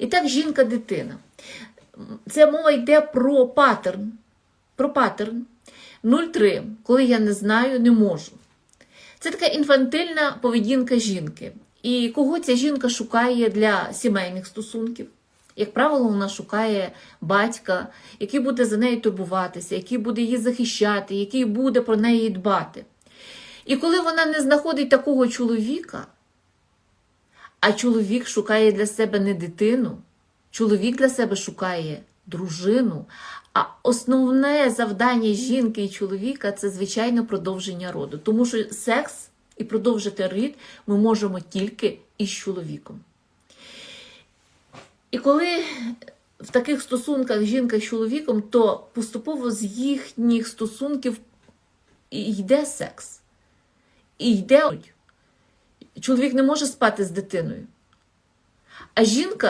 І так жінка-дитина. Це мова йде про паттерн. Про паттерн 0,3, коли я не знаю, не можу. Це така інфантильна поведінка жінки. І кого ця жінка шукає для сімейних стосунків? Як правило, вона шукає батька, який буде за нею турбуватися, який буде її захищати, який буде про неї дбати. І коли вона не знаходить такого чоловіка, а чоловік шукає для себе не дитину, чоловік для себе шукає дружину. А основне завдання жінки і чоловіка це звичайно продовження роду. Тому що секс і продовжити рід ми можемо тільки із чоловіком. І коли в таких стосунках жінка з чоловіком, то поступово з їхніх стосунків йде секс. І йде. Чоловік не може спати з дитиною. А жінка